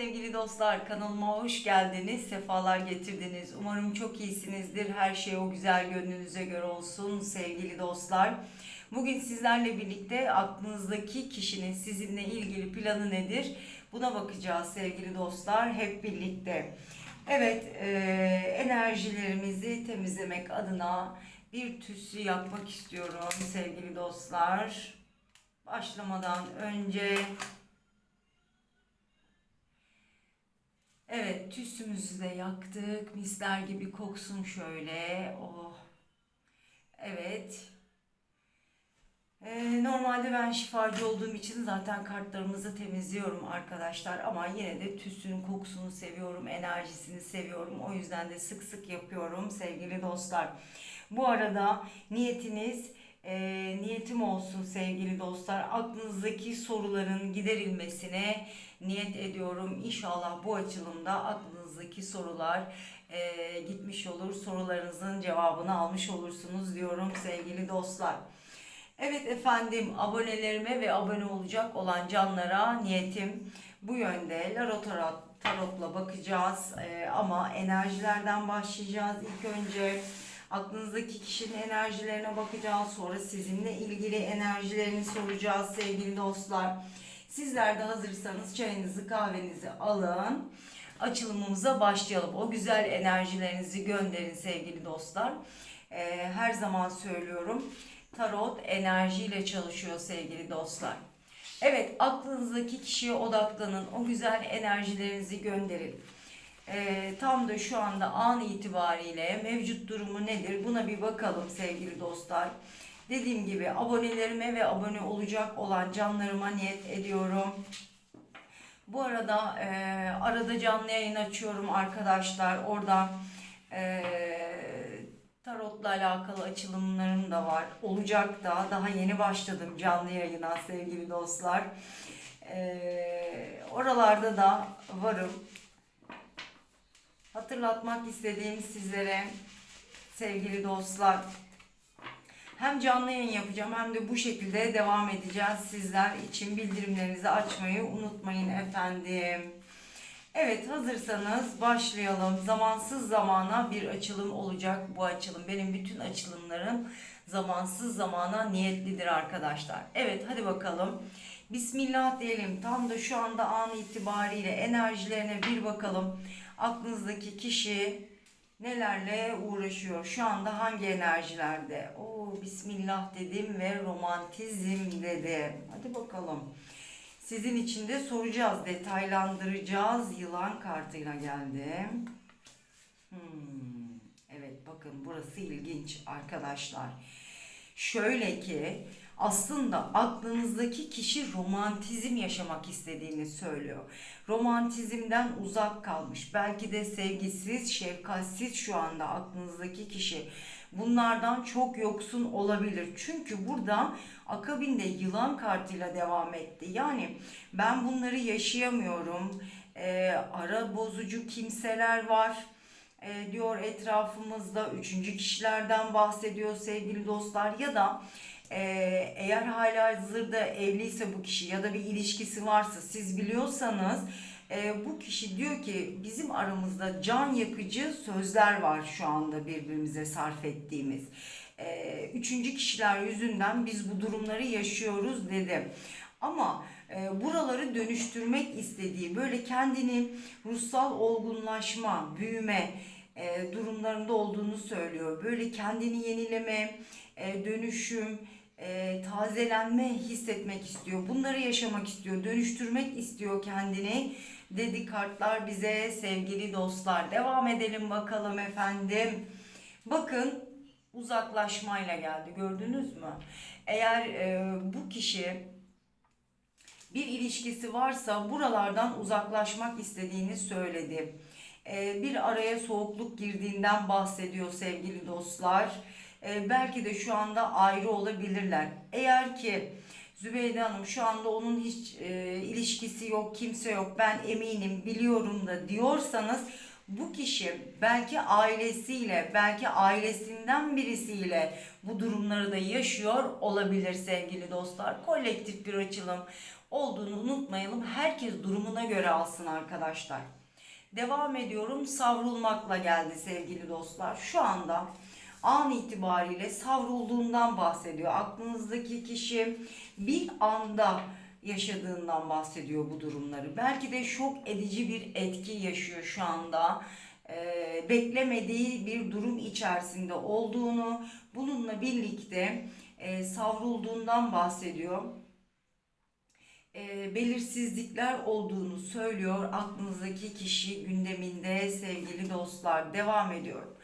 sevgili dostlar. Kanalıma hoş geldiniz. Sefalar getirdiniz. Umarım çok iyisinizdir. Her şey o güzel gönlünüze göre olsun sevgili dostlar. Bugün sizlerle birlikte aklınızdaki kişinin sizinle ilgili planı nedir? Buna bakacağız sevgili dostlar. Hep birlikte. Evet, e, enerjilerimizi temizlemek adına bir tütsü yapmak istiyorum sevgili dostlar. Başlamadan önce Evet, tüsümüzü de yaktık. Misler gibi koksun şöyle. Oh. Evet. Ee, normalde ben şifacı olduğum için zaten kartlarımızı temizliyorum arkadaşlar. Ama yine de tüsün kokusunu seviyorum, enerjisini seviyorum. O yüzden de sık sık yapıyorum sevgili dostlar. Bu arada niyetiniz e, niyetim olsun sevgili dostlar. Aklınızdaki soruların giderilmesine niyet ediyorum. İnşallah bu açılımda aklınızdaki sorular e, gitmiş olur. Sorularınızın cevabını almış olursunuz diyorum sevgili dostlar. Evet efendim abonelerime ve abone olacak olan canlara niyetim bu yönde. Larot Tarot, Tarot'la bakacağız E, ama enerjilerden başlayacağız. İlk önce aklınızdaki kişinin enerjilerine bakacağız. Sonra sizinle ilgili enerjilerini soracağız sevgili dostlar. Sizler de hazırsanız çayınızı kahvenizi alın. Açılımımıza başlayalım. O güzel enerjilerinizi gönderin sevgili dostlar. Ee, her zaman söylüyorum. Tarot enerjiyle çalışıyor sevgili dostlar. Evet aklınızdaki kişiye odaklanın. O güzel enerjilerinizi gönderin. Ee, tam da şu anda an itibariyle mevcut durumu nedir? Buna bir bakalım sevgili dostlar. Dediğim gibi abonelerime ve abone olacak olan canlarıma niyet ediyorum. Bu arada e, arada canlı yayın açıyorum arkadaşlar. Orada e, tarotla alakalı açılımlarım da var. Olacak da daha yeni başladım canlı yayına sevgili dostlar. E, oralarda da varım. Hatırlatmak istediğim sizlere sevgili dostlar hem canlı yayın yapacağım hem de bu şekilde devam edeceğiz. Sizler için bildirimlerinizi açmayı unutmayın efendim. Evet hazırsanız başlayalım. Zamansız zamana bir açılım olacak bu açılım. Benim bütün açılımlarım zamansız zamana niyetlidir arkadaşlar. Evet hadi bakalım. Bismillah diyelim. Tam da şu anda an itibariyle enerjilerine bir bakalım. Aklınızdaki kişi nelerle uğraşıyor? Şu anda hangi enerjilerde? Oo bismillah dedim ve romantizm dedim. Hadi bakalım. Sizin için de soracağız, detaylandıracağız. Yılan kartıyla geldim. Hmm, evet bakın burası ilginç arkadaşlar. Şöyle ki aslında aklınızdaki kişi romantizm yaşamak istediğini söylüyor. Romantizmden uzak kalmış. Belki de sevgisiz, şefkatsiz şu anda aklınızdaki kişi. Bunlardan çok yoksun olabilir. Çünkü burada akabinde yılan kartıyla devam etti. Yani ben bunları yaşayamıyorum. Ee, ara bozucu kimseler var e, diyor etrafımızda. Üçüncü kişilerden bahsediyor sevgili dostlar. Ya da e, eğer hala hazırda evliyse bu kişi ya da bir ilişkisi varsa siz biliyorsanız e, bu kişi diyor ki bizim aramızda can yakıcı sözler var şu anda birbirimize sarf ettiğimiz. E, üçüncü kişiler yüzünden biz bu durumları yaşıyoruz dedi. Ama e, buraları dönüştürmek istediği böyle kendini ruhsal olgunlaşma, büyüme e, durumlarında olduğunu söylüyor. Böyle kendini yenileme, e, dönüşüm, e, tazelenme hissetmek istiyor. Bunları yaşamak istiyor, dönüştürmek istiyor kendini. Dedi kartlar bize sevgili dostlar. Devam edelim bakalım efendim. Bakın uzaklaşmayla geldi gördünüz mü? Eğer e, bu kişi bir ilişkisi varsa buralardan uzaklaşmak istediğini söyledi. E, bir araya soğukluk girdiğinden bahsediyor sevgili dostlar. E, belki de şu anda ayrı olabilirler. Eğer ki Zübeyde Hanım şu anda onun hiç e, ilişkisi yok, kimse yok, ben eminim, biliyorum da diyorsanız bu kişi belki ailesiyle, belki ailesinden birisiyle bu durumları da yaşıyor olabilir sevgili dostlar. Kolektif bir açılım. olduğunu unutmayalım. Herkes durumuna göre alsın arkadaşlar. Devam ediyorum. Savrulmakla geldi sevgili dostlar. Şu anda an itibariyle savrulduğundan bahsediyor. Aklınızdaki kişi bir anda yaşadığından bahsediyor bu durumları. Belki de şok edici bir etki yaşıyor şu anda. Ee, beklemediği bir durum içerisinde olduğunu, bununla birlikte e, savrulduğundan bahsediyor. E, belirsizlikler olduğunu söylüyor aklınızdaki kişi gündeminde sevgili dostlar. Devam ediyorum.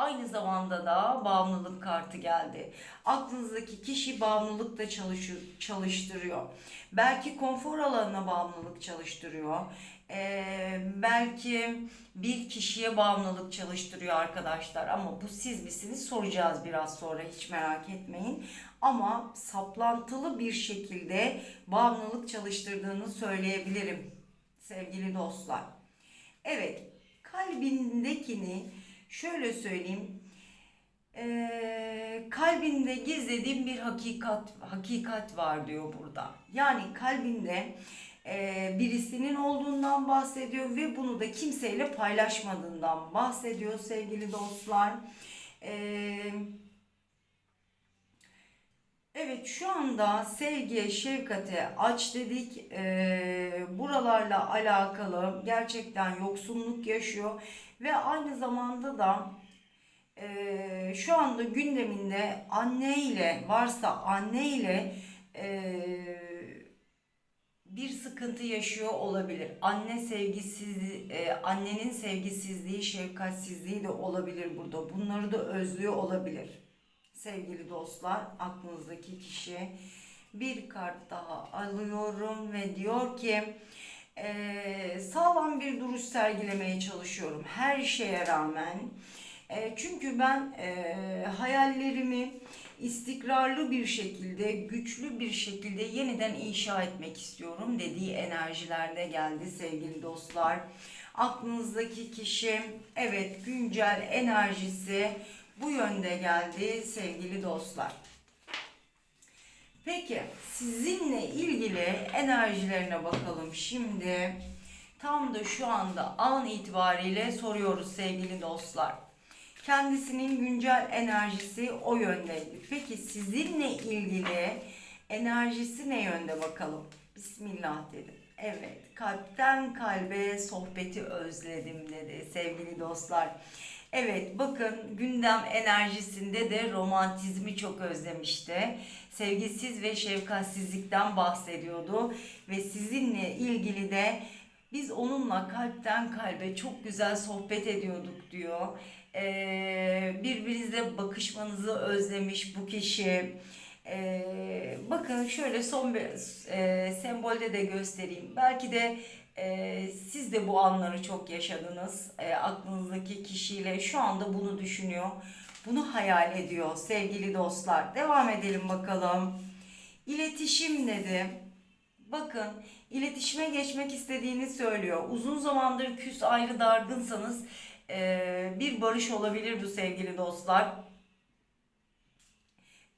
Aynı zamanda da bağımlılık kartı geldi. Aklınızdaki kişi bağımlılıkta çalışıyor, çalıştırıyor. Belki konfor alanına bağımlılık çalıştırıyor. Ee, belki bir kişiye bağımlılık çalıştırıyor arkadaşlar. Ama bu siz misiniz soracağız biraz sonra hiç merak etmeyin. Ama saplantılı bir şekilde bağımlılık çalıştırdığını söyleyebilirim sevgili dostlar. Evet kalbindekini şöyle söyleyeyim. Ee, kalbinde gizlediğim bir hakikat hakikat var diyor burada. Yani kalbinde e, birisinin olduğundan bahsediyor ve bunu da kimseyle paylaşmadığından bahsediyor sevgili dostlar. Eee Evet şu anda sevgiye, şefkate aç dedik. Ee, buralarla alakalı gerçekten yoksunluk yaşıyor ve aynı zamanda da e, şu anda gündeminde anne ile varsa anne ile e, bir sıkıntı yaşıyor olabilir. Anne sevgisizliği, e, annenin sevgisizliği, şefkatsizliği de olabilir burada. Bunları da özlüyor olabilir sevgili dostlar aklınızdaki kişi. Bir kart daha alıyorum ve diyor ki e, sağlam bir duruş sergilemeye çalışıyorum her şeye rağmen. E, çünkü ben e, hayallerimi istikrarlı bir şekilde güçlü bir şekilde yeniden inşa etmek istiyorum dediği enerjilerde geldi sevgili dostlar. Aklınızdaki kişi evet güncel enerjisi bu yönde geldi sevgili dostlar. Peki sizinle ilgili enerjilerine bakalım şimdi. Tam da şu anda an itibariyle soruyoruz sevgili dostlar. Kendisinin güncel enerjisi o yöndeydi. Peki sizinle ilgili enerjisi ne yönde bakalım? Bismillah dedim. Evet, kalpten kalbe sohbeti özledim dedi sevgili dostlar. Evet bakın gündem enerjisinde de romantizmi çok özlemişti. Sevgisiz ve şefkatsizlikten bahsediyordu ve sizinle ilgili de biz onunla kalpten kalbe çok güzel sohbet ediyorduk diyor. Ee, birbirinizle bakışmanızı özlemiş bu kişi. Ee, bakın şöyle son bir e, sembolde de göstereyim. Belki de e, siz de bu anları çok yaşadınız. E, aklınızdaki kişiyle şu anda bunu düşünüyor. Bunu hayal ediyor sevgili dostlar. Devam edelim bakalım. İletişim dedi. Bakın iletişime geçmek istediğini söylüyor. Uzun zamandır küs ayrı dargınsanız e, bir barış olabilir bu sevgili dostlar.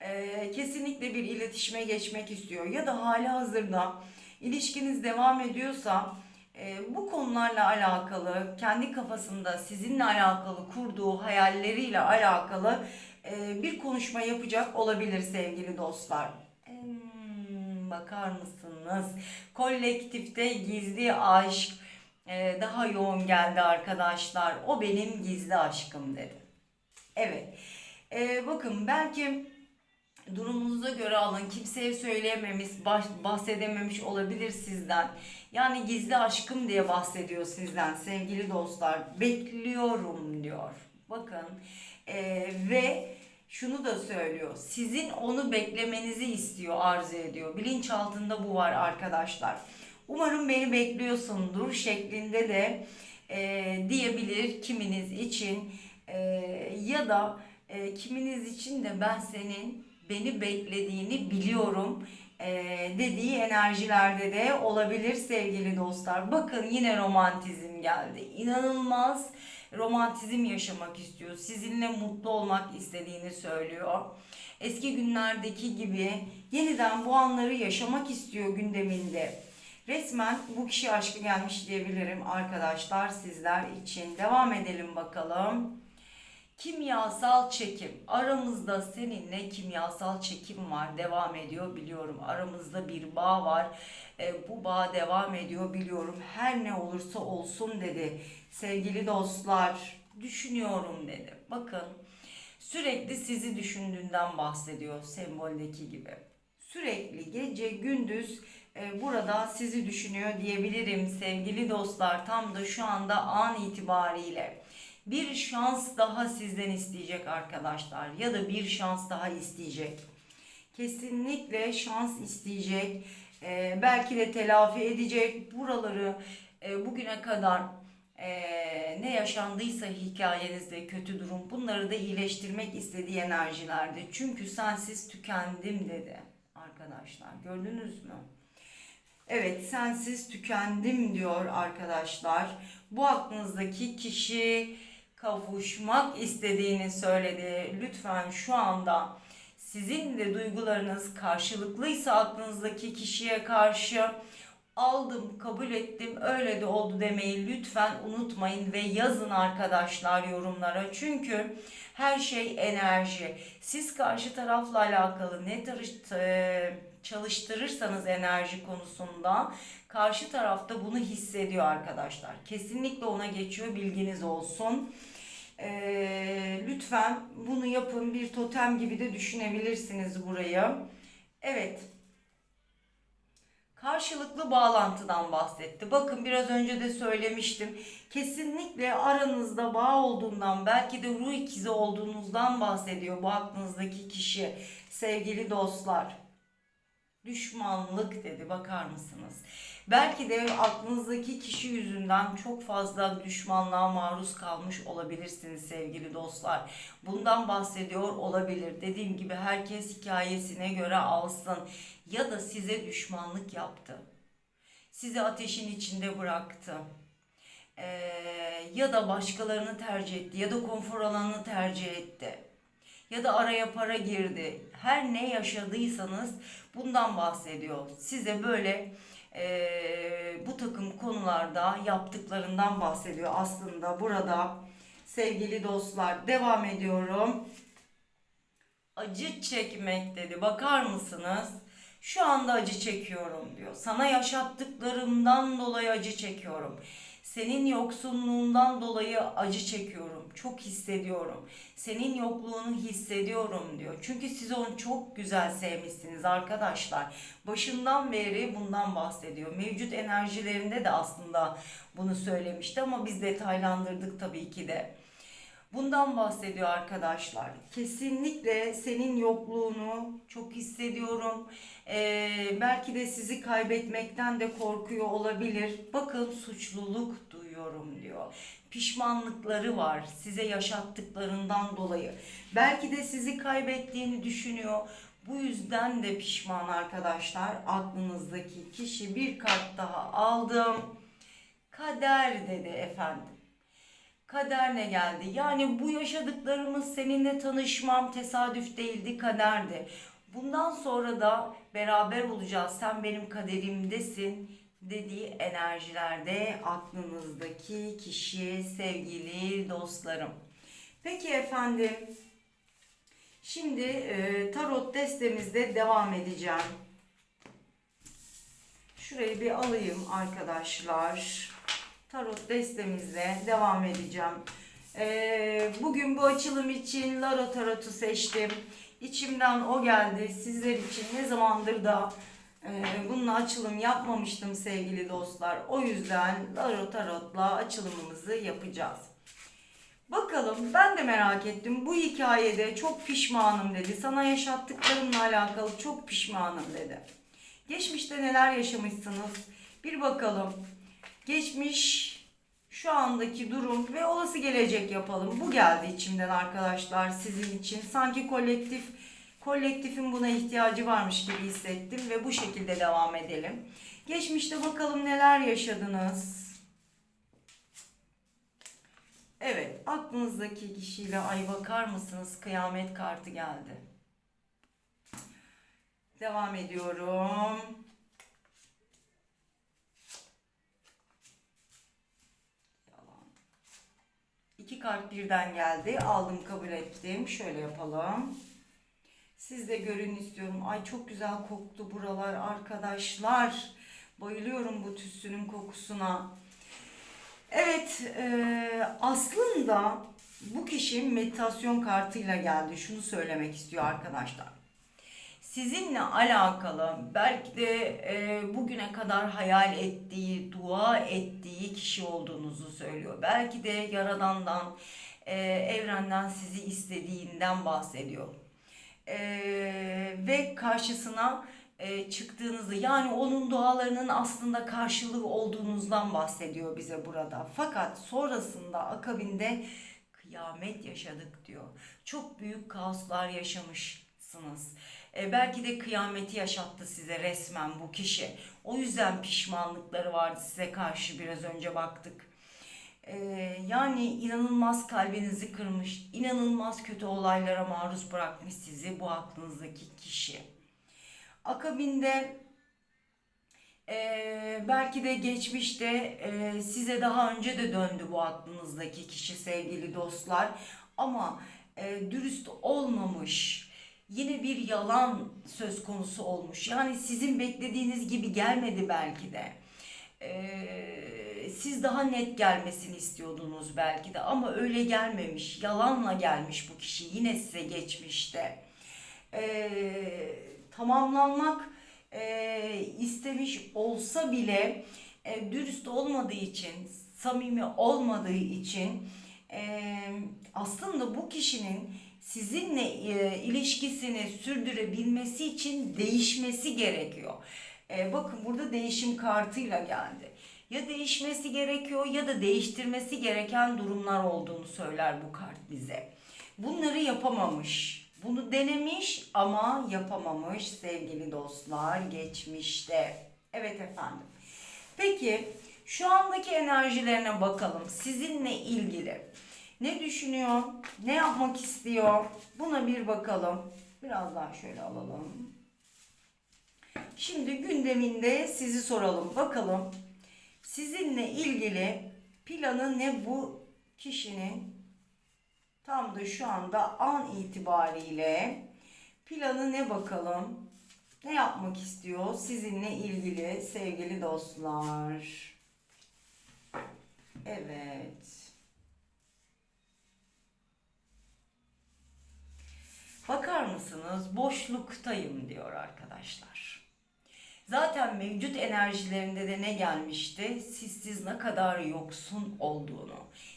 E, kesinlikle bir iletişime geçmek istiyor. Ya da hali hazırda ilişkiniz devam ediyorsa e, bu konularla alakalı kendi kafasında sizinle alakalı kurduğu hayalleriyle alakalı e, bir konuşma yapacak olabilir sevgili dostlar. Hmm, bakar mısınız? Kolektifte gizli aşk e, daha yoğun geldi arkadaşlar. O benim gizli aşkım dedi. Evet. E, bakın belki durumunuza göre alın. Kimseye söyleyememiş, bahsedememiş olabilir sizden. Yani gizli aşkım diye bahsediyor sizden sevgili dostlar. Bekliyorum diyor. Bakın ee, ve şunu da söylüyor. Sizin onu beklemenizi istiyor, arzu ediyor. Bilinçaltında bu var arkadaşlar. Umarım beni bekliyorsundur şeklinde de e, diyebilir kiminiz için e, ya da e, kiminiz için de ben senin beni beklediğini biliyorum e, dediği enerjilerde de olabilir sevgili dostlar. Bakın yine romantizm geldi. İnanılmaz romantizm yaşamak istiyor. Sizinle mutlu olmak istediğini söylüyor. Eski günlerdeki gibi yeniden bu anları yaşamak istiyor gündeminde. Resmen bu kişi aşkı gelmiş diyebilirim arkadaşlar sizler için. Devam edelim bakalım. Kimyasal çekim. Aramızda seninle kimyasal çekim var. Devam ediyor biliyorum. Aramızda bir bağ var. E, bu bağ devam ediyor biliyorum. Her ne olursa olsun dedi. Sevgili dostlar düşünüyorum dedi. Bakın sürekli sizi düşündüğünden bahsediyor semboldeki gibi. Sürekli gece gündüz e, burada sizi düşünüyor diyebilirim sevgili dostlar. Tam da şu anda an itibariyle bir şans daha sizden isteyecek arkadaşlar ya da bir şans daha isteyecek. Kesinlikle şans isteyecek. Ee, belki de telafi edecek. Buraları e, bugüne kadar e, ne yaşandıysa hikayenizde kötü durum bunları da iyileştirmek istediği enerjilerde. Çünkü sensiz tükendim dedi arkadaşlar. Gördünüz mü? Evet sensiz tükendim diyor arkadaşlar. Bu aklınızdaki kişi kavuşmak istediğini söyledi. Lütfen şu anda sizin de duygularınız karşılıklıysa aklınızdaki kişiye karşı aldım, kabul ettim, öyle de oldu demeyi lütfen unutmayın ve yazın arkadaşlar yorumlara. Çünkü her şey enerji. Siz karşı tarafla alakalı ne e, çalıştırırsanız enerji konusunda karşı tarafta bunu hissediyor arkadaşlar. Kesinlikle ona geçiyor bilginiz olsun. Ee, lütfen bunu yapın bir totem gibi de düşünebilirsiniz burayı. Evet. Karşılıklı bağlantıdan bahsetti. Bakın biraz önce de söylemiştim. Kesinlikle aranızda bağ olduğundan belki de ruh ikizi olduğunuzdan bahsediyor bu aklınızdaki kişi. Sevgili dostlar. Düşmanlık dedi bakar mısınız? Belki de aklınızdaki kişi yüzünden çok fazla düşmanlığa maruz kalmış olabilirsiniz sevgili dostlar. Bundan bahsediyor olabilir. Dediğim gibi herkes hikayesine göre alsın. Ya da size düşmanlık yaptı. Sizi ateşin içinde bıraktı. Ee, ya da başkalarını tercih etti ya da konfor alanını tercih etti ya da araya para girdi. Her ne yaşadıysanız bundan bahsediyor. Size böyle e, bu takım konularda yaptıklarından bahsediyor aslında burada sevgili dostlar. Devam ediyorum. Acı çekmek dedi. Bakar mısınız? Şu anda acı çekiyorum diyor. Sana yaşattıklarımdan dolayı acı çekiyorum. Senin yoksunluğundan dolayı acı çekiyorum. Çok hissediyorum. Senin yokluğunu hissediyorum diyor. Çünkü siz onu çok güzel sevmişsiniz arkadaşlar. Başından beri bundan bahsediyor. Mevcut enerjilerinde de aslında bunu söylemişti ama biz detaylandırdık tabii ki de. Bundan bahsediyor arkadaşlar. Kesinlikle senin yokluğunu çok hissediyorum. Ee, belki de sizi kaybetmekten de korkuyor olabilir. Bakın suçluluk duyuyorum diyor. Pişmanlıkları var size yaşattıklarından dolayı. Belki de sizi kaybettiğini düşünüyor. Bu yüzden de pişman arkadaşlar. Aklınızdaki kişi bir kart daha aldım. Kader dedi efendim kader ne geldi? Yani bu yaşadıklarımız seninle tanışmam tesadüf değildi, kaderdi. Bundan sonra da beraber olacağız. Sen benim kaderimdesin dediği enerjilerde aklınızdaki kişi sevgili dostlarım. Peki efendim. Şimdi e, tarot destemizde devam edeceğim. Şurayı bir alayım arkadaşlar tarot destemizle devam edeceğim. Ee, bugün bu açılım için Lara Tarot'u seçtim. İçimden o geldi. Sizler için ne zamandır da e, bununla açılım yapmamıştım sevgili dostlar. O yüzden Lara Tarot'la açılımımızı yapacağız. Bakalım ben de merak ettim. Bu hikayede çok pişmanım dedi. Sana yaşattıklarımla alakalı çok pişmanım dedi. Geçmişte neler yaşamışsınız? Bir bakalım geçmiş, şu andaki durum ve olası gelecek yapalım. Bu geldi içimden arkadaşlar sizin için. Sanki kolektif Kolektifin buna ihtiyacı varmış gibi hissettim ve bu şekilde devam edelim. Geçmişte bakalım neler yaşadınız. Evet, aklınızdaki kişiyle ay bakar mısınız? Kıyamet kartı geldi. Devam ediyorum. Yalan. İki kart birden geldi. Aldım, kabul ettim. Şöyle yapalım. Siz de görün istiyorum. Ay çok güzel koktu buralar arkadaşlar. Bayılıyorum bu tütsünün kokusuna. Evet, e, aslında bu kişi meditasyon kartıyla geldi. Şunu söylemek istiyor arkadaşlar. Sizinle alakalı belki de e, bugüne kadar hayal ettiği, dua ettiği kişi olduğunuzu söylüyor. Belki de Yaradan'dan, e, evrenden sizi istediğinden bahsediyor. E, ve karşısına e, çıktığınızı yani onun dualarının aslında karşılığı olduğunuzdan bahsediyor bize burada. Fakat sonrasında akabinde kıyamet yaşadık diyor. Çok büyük kaoslar yaşamışsınız. E, belki de kıyameti yaşattı size resmen bu kişi. O yüzden pişmanlıkları vardı size karşı biraz önce baktık. E, yani inanılmaz kalbinizi kırmış, inanılmaz kötü olaylara maruz bırakmış sizi bu aklınızdaki kişi. Akabinde e, belki de geçmişte e, size daha önce de döndü bu aklınızdaki kişi sevgili dostlar. Ama e, dürüst olmamış, yine bir yalan söz konusu olmuş. Yani sizin beklediğiniz gibi gelmedi belki de. Ee, siz daha net gelmesini istiyordunuz belki de ama öyle gelmemiş. Yalanla gelmiş bu kişi yine size geçmişte. Ee, tamamlanmak e, istemiş olsa bile e, dürüst olmadığı için, samimi olmadığı için e, aslında bu kişinin sizinle e, ilişkisini sürdürebilmesi için değişmesi gerekiyor. E, bakın burada değişim kartıyla geldi. Ya değişmesi gerekiyor ya da değiştirmesi gereken durumlar olduğunu söyler bu kart bize. Bunları yapamamış. Bunu denemiş ama yapamamış sevgili dostlar geçmişte. Evet efendim. Peki şu andaki enerjilerine bakalım. Sizinle ilgili. Ne düşünüyor? Ne yapmak istiyor? Buna bir bakalım. Biraz daha şöyle alalım. Şimdi gündeminde sizi soralım. Bakalım sizinle ilgili planı ne bu kişinin tam da şu anda an itibariyle planı ne bakalım? Ne yapmak istiyor sizinle ilgili sevgili dostlar? Evet. Bakar mısınız? Boşluktayım diyor arkadaşlar. Zaten mevcut enerjilerinde de ne gelmişti? Sizsiz ne kadar yoksun olduğunu.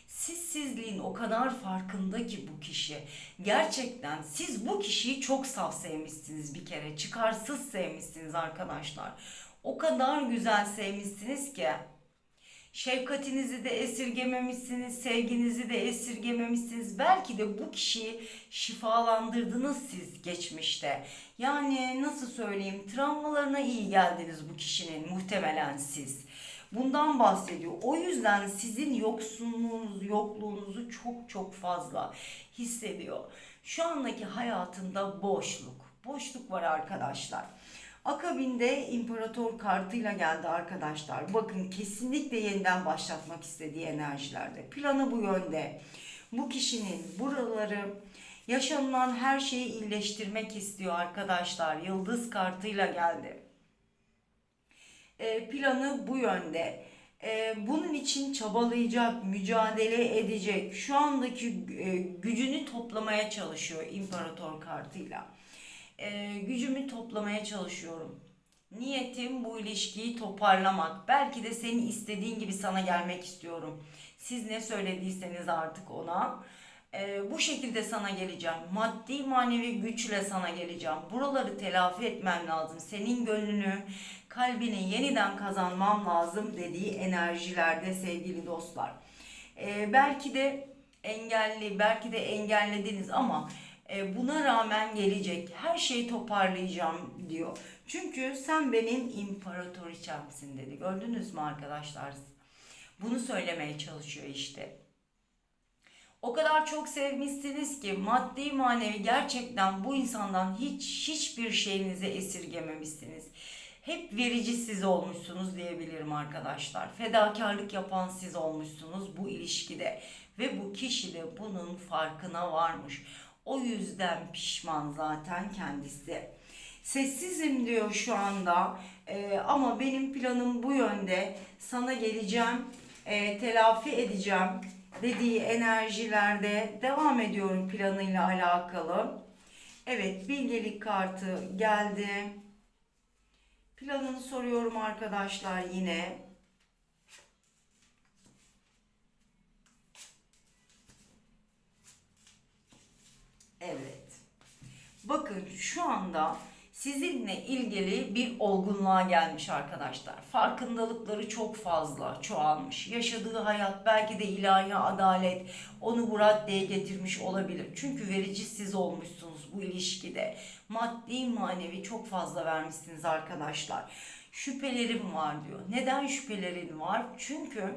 Sizsizliğin o kadar farkında ki bu kişi. Gerçekten siz bu kişiyi çok saf sevmişsiniz bir kere. Çıkarsız sevmişsiniz arkadaşlar. O kadar güzel sevmişsiniz ki Şefkatinizi de esirgememişsiniz, sevginizi de esirgememişsiniz. Belki de bu kişiyi şifalandırdınız siz geçmişte. Yani nasıl söyleyeyim, travmalarına iyi geldiniz bu kişinin muhtemelen siz. Bundan bahsediyor. O yüzden sizin yoksunluğunuz, yokluğunuzu çok çok fazla hissediyor. Şu andaki hayatında boşluk. Boşluk var arkadaşlar. Akabinde imparator kartıyla geldi arkadaşlar. Bakın kesinlikle yeniden başlatmak istediği enerjilerde. Planı bu yönde. Bu kişinin buraları yaşanılan her şeyi iyileştirmek istiyor arkadaşlar. Yıldız kartıyla geldi. E, planı bu yönde. E, bunun için çabalayacak, mücadele edecek. Şu andaki e, gücünü toplamaya çalışıyor imparator kartıyla e, gücümü toplamaya çalışıyorum. Niyetim bu ilişkiyi toparlamak. Belki de senin istediğin gibi sana gelmek istiyorum. Siz ne söylediyseniz artık ona. E, bu şekilde sana geleceğim. Maddi manevi güçle sana geleceğim. Buraları telafi etmem lazım. Senin gönlünü, kalbini yeniden kazanmam lazım dediği enerjilerde sevgili dostlar. E, belki de engelli, belki de engellediniz ama E, buna rağmen gelecek. Her şeyi toparlayacağım diyor. Çünkü sen benim imparatoriçemsin dedi. Gördünüz mü arkadaşlar? Bunu söylemeye çalışıyor işte. O kadar çok sevmişsiniz ki maddi manevi gerçekten bu insandan hiç hiçbir şeyinizi esirgememişsiniz. Hep verici siz olmuşsunuz diyebilirim arkadaşlar. Fedakarlık yapan siz olmuşsunuz bu ilişkide ve bu kişi de bunun farkına varmış. O yüzden pişman zaten kendisi. Sessizim diyor şu anda Ee, ama benim planım bu yönde. Sana geleceğim, e, telafi edeceğim dediği enerjilerde devam ediyorum planıyla alakalı. Evet bilgelik kartı geldi. Planını soruyorum arkadaşlar yine. Evet. Bakın şu anda sizinle ilgili bir olgunluğa gelmiş arkadaşlar. Farkındalıkları çok fazla çoğalmış. Yaşadığı hayat belki de ilahi adalet onu bu raddeye getirmiş olabilir. Çünkü verici siz olmuşsunuz bu ilişkide. Maddi manevi çok fazla vermişsiniz arkadaşlar. Şüphelerim var diyor. Neden şüphelerin var? Çünkü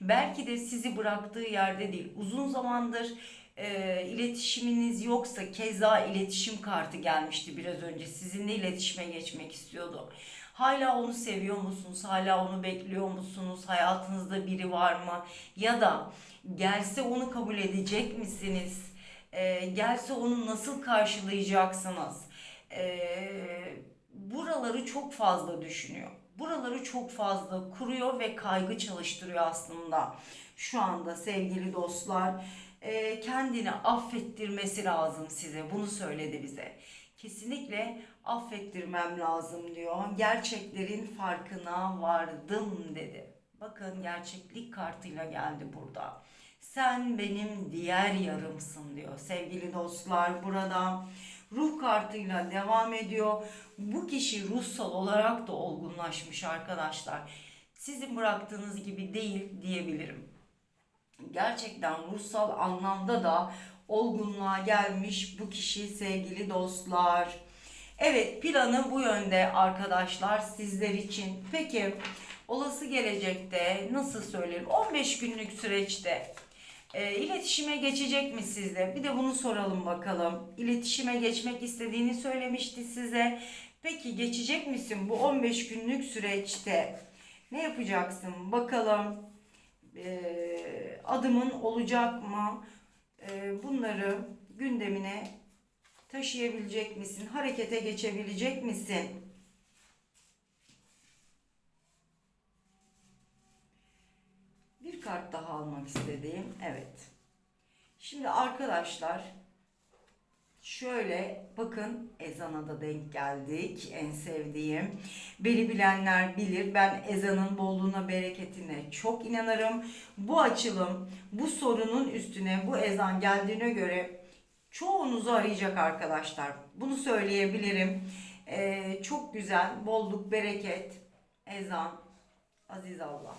belki de sizi bıraktığı yerde değil. Uzun zamandır e, iletişiminiz yoksa keza iletişim kartı gelmişti biraz önce. Sizinle iletişime geçmek istiyordu. Hala onu seviyor musunuz? Hala onu bekliyor musunuz? Hayatınızda biri var mı? Ya da gelse onu kabul edecek misiniz? E, gelse onu nasıl karşılayacaksınız? E, buraları çok fazla düşünüyor. Buraları çok fazla kuruyor ve kaygı çalıştırıyor aslında. Şu anda sevgili dostlar e, kendini affettirmesi lazım size. Bunu söyledi bize. Kesinlikle affettirmem lazım diyor. Gerçeklerin farkına vardım dedi. Bakın gerçeklik kartıyla geldi burada. Sen benim diğer yarımsın diyor. Sevgili dostlar burada ruh kartıyla devam ediyor. Bu kişi ruhsal olarak da olgunlaşmış arkadaşlar. Sizin bıraktığınız gibi değil diyebilirim gerçekten ruhsal anlamda da olgunluğa gelmiş bu kişi sevgili dostlar. Evet planı bu yönde arkadaşlar sizler için. Peki olası gelecekte nasıl söyleyeyim 15 günlük süreçte e, iletişime geçecek mi sizle? Bir de bunu soralım bakalım. İletişime geçmek istediğini söylemişti size. Peki geçecek misin bu 15 günlük süreçte? Ne yapacaksın? Bakalım e, adımın olacak mı? E, bunları gündemine taşıyabilecek misin? Harekete geçebilecek misin? Bir kart daha almak istediğim. Evet. Şimdi arkadaşlar Şöyle bakın ezana da denk geldik. En sevdiğim. Beni bilenler bilir. Ben ezanın bolluğuna, bereketine çok inanırım. Bu açılım, bu sorunun üstüne bu ezan geldiğine göre çoğunuzu arayacak arkadaşlar. Bunu söyleyebilirim. Ee, çok güzel. Bolluk, bereket, ezan, aziz Allah.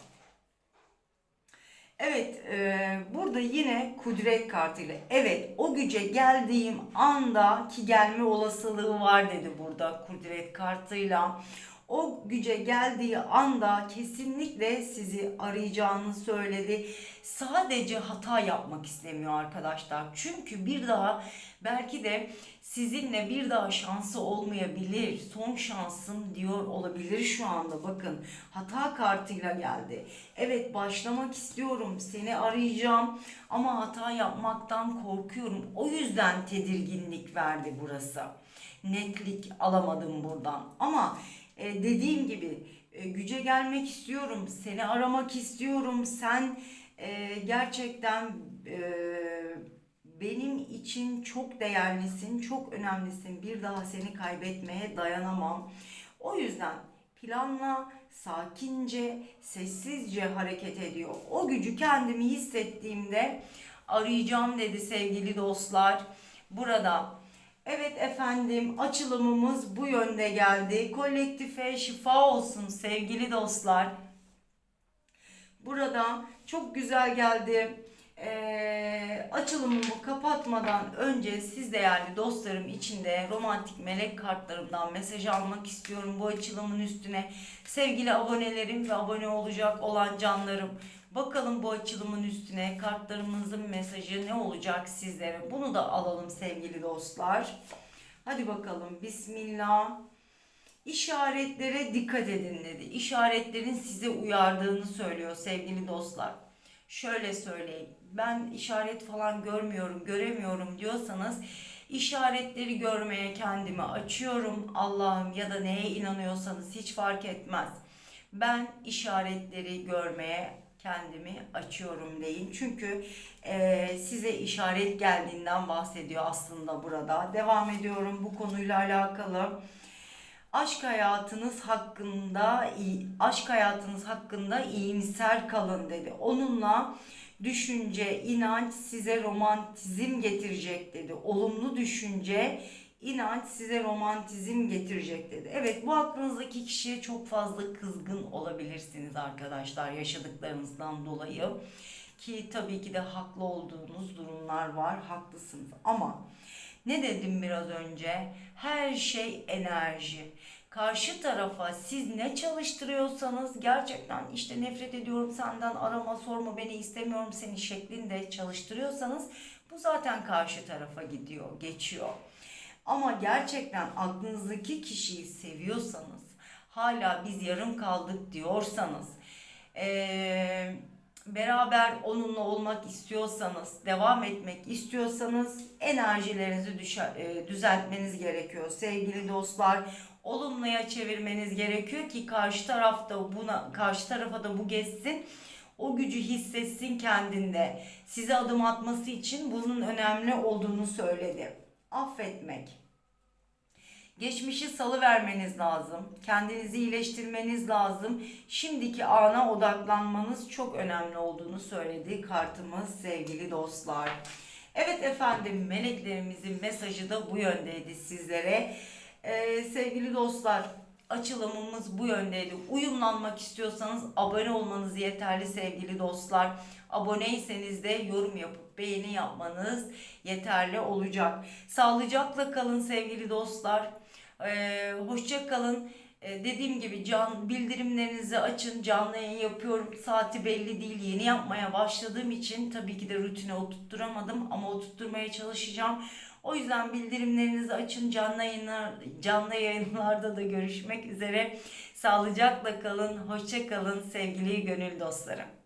Evet, e, burada yine kudret kartıyla. Evet, o güce geldiğim anda ki gelme olasılığı var dedi burada kudret kartıyla. O güce geldiği anda kesinlikle sizi arayacağını söyledi. Sadece hata yapmak istemiyor arkadaşlar. Çünkü bir daha belki de sizinle bir daha şansı olmayabilir. Son şansım diyor olabilir şu anda. Bakın hata kartıyla geldi. Evet başlamak istiyorum. Seni arayacağım ama hata yapmaktan korkuyorum. O yüzden tedirginlik verdi burası. Netlik alamadım buradan. Ama e, dediğim gibi e, güce gelmek istiyorum. Seni aramak istiyorum. Sen e, gerçekten e, benim için çok değerlisin, çok önemlisin. Bir daha seni kaybetmeye dayanamam. O yüzden planla, sakince, sessizce hareket ediyor. O gücü kendimi hissettiğimde arayacağım dedi sevgili dostlar. Burada Evet efendim açılımımız bu yönde geldi. Kolektife şifa olsun sevgili dostlar. Burada çok güzel geldi. Ee, açılımımı kapatmadan önce siz değerli dostlarım içinde romantik melek kartlarımdan mesaj almak istiyorum bu açılımın üstüne. Sevgili abonelerim ve abone olacak olan canlarım. Bakalım bu açılımın üstüne kartlarımızın mesajı ne olacak sizlere? Bunu da alalım sevgili dostlar. Hadi bakalım. Bismillah. İşaretlere dikkat edin dedi. İşaretlerin size uyardığını söylüyor sevgili dostlar. Şöyle söyleyeyim. Ben işaret falan görmüyorum, göremiyorum diyorsanız işaretleri görmeye kendimi açıyorum. Allah'ım ya da neye inanıyorsanız hiç fark etmez. Ben işaretleri görmeye kendimi açıyorum deyin. Çünkü eee, size işaret geldiğinden bahsediyor aslında burada. Devam ediyorum bu konuyla alakalı. Aşk hayatınız hakkında aşk hayatınız hakkında iyimser kalın dedi. Onunla düşünce, inanç size romantizm getirecek dedi. Olumlu düşünce, inanç size romantizm getirecek dedi. Evet bu aklınızdaki kişiye çok fazla kızgın olabilirsiniz arkadaşlar yaşadıklarınızdan dolayı. Ki tabii ki de haklı olduğunuz durumlar var. Haklısınız ama ne dedim biraz önce? Her şey enerji. Karşı tarafa siz ne çalıştırıyorsanız gerçekten işte nefret ediyorum senden arama sorma beni istemiyorum seni şeklinde çalıştırıyorsanız bu zaten karşı tarafa gidiyor, geçiyor. Ama gerçekten aklınızdaki kişiyi seviyorsanız, hala biz yarım kaldık diyorsanız, eee, beraber onunla olmak istiyorsanız, devam etmek istiyorsanız enerjilerinizi e, düzeltmeniz gerekiyor sevgili dostlar. Olumluya çevirmeniz gerekiyor ki karşı tarafta buna karşı tarafa da bu geçsin. O gücü hissetsin kendinde. Size adım atması için bunun önemli olduğunu söyledi. Affetmek. Geçmişi salı vermeniz lazım. Kendinizi iyileştirmeniz lazım. Şimdiki ana odaklanmanız çok önemli olduğunu söyledi kartımız sevgili dostlar. Evet efendim meleklerimizin mesajı da bu yöndeydi sizlere. Ee, sevgili dostlar açılımımız bu yöndeydi. Uyumlanmak istiyorsanız abone olmanız yeterli sevgili dostlar. Aboneyseniz de yorum yapıp beğeni yapmanız yeterli olacak. Sağlıcakla kalın sevgili dostlar. Ee, hoşça kalın. Ee, dediğim gibi can bildirimlerinizi açın. Canlı yayın yapıyorum. Saati belli değil. Yeni yapmaya başladığım için tabii ki de rutine oturtturamadım ama oturtturmaya çalışacağım. O yüzden bildirimlerinizi açın. Canlı yayınlar canlı yayınlarda da görüşmek üzere. Sağlıcakla kalın. Hoşça kalın sevgili gönül dostlarım.